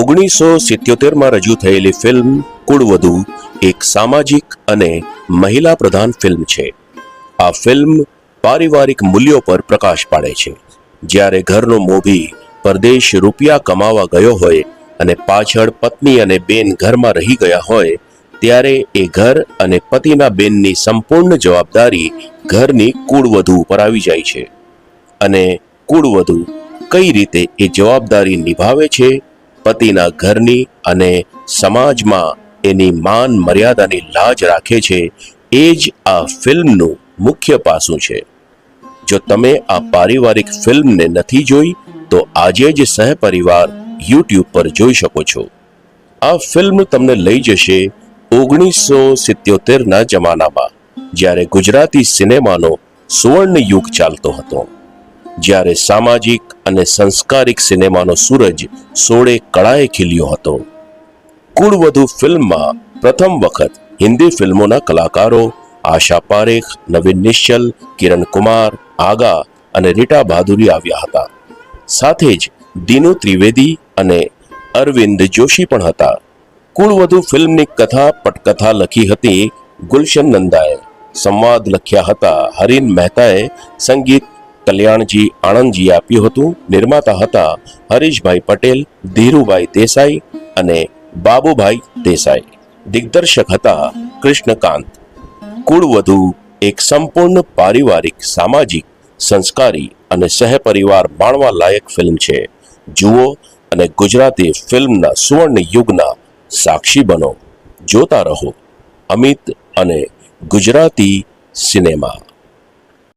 ઓગણીસો સિત્યોતેરમાં રજૂ થયેલી ફિલ્મ કુળવધુ એક સામાજિક અને મહિલા પ્રધાન ફિલ્મ છે. આ ફિલ્મ પારિવારિક મૂલ્યો પર પ્રકાશ પાડે છે. જ્યારે ઘરનો મોભી પરદેશ રૂપિયા કમાવા ગયો હોય અને પાછળ પત્ની અને બેન ઘરમાં રહી ગયા હોય, ત્યારે એ ઘર અને પતિના બેનની સંપૂર્ણ જવાબદારી ઘરની કુળવધુ ઉપર આવી જાય છે. અને કુળવધુ કઈ રીતે એ જવાબદારી નિભાવે છે પતિના ઘરની અને સમાજમાં એની માન મર્યાદાની લાજ રાખે છે, એ જ આ ફિલ્મનું મુખ્ય પાસું છે. જો તમે આ પારિવારિક ફિલ્મને નથી જોઈ, તો આજે જ સહપરિવાર યુટ્યુબ પર જોઈ શકો છો. આ ફિલ્મ તમને લઈ જશે ઓગણીસો સિત્યોતેરના જમાનામાં, જ્યારે ગુજરાતી સિનેમાનો સુવર્ણ યુગ ચાલતો હતો. જ્યારે સામાજિક અને સંસ્કારિક સિનેમાનો સૂરજ સોળે કળાએ ખીલ્યો હતો. કુળવધુ ફિલ્મમાં પ્રથમ વખત હિન્દી ફિલ્મોના કલાકારો આશા પારેખ, નવીન નિશ્ચલ કિરણ કુમાર આગા અને રીટા બહાદુરી આવ્યા હતા. સાથે જ દીનુ ત્રિવેદી અને અરવિંદ જોશી પણ હતા. કુળવધુ ફિલ્મની કથા પટકથા લખી હતી ગુલશન નંદાએ. સંવાદ લખ્યા હતા હરીન મહેતાએ સંગીત કલ્યાણજી આણંદજી આપ્યું હતું. નિર્માતા હતા હરીશભાઈ પટેલ, ધીરુભાઈ દેસાઈ અને બાબુભાઈ દેસાઈ. દિગ્દર્શક હતા કૃષ્ણકાંત. કુળવધુ એક સંપૂર્ણ પારિવારિક, સામાજિક, સંસ્કારી અને સહપરિવાર માણવા લાયક ફિલ્મ છે. જુઓ અને ગુજરાતી ફિલ્મના સુવર્ણ યુગના સાક્ષી બનો. જોતા રહો. અમિત અને ગુજરાતી સિનેમા.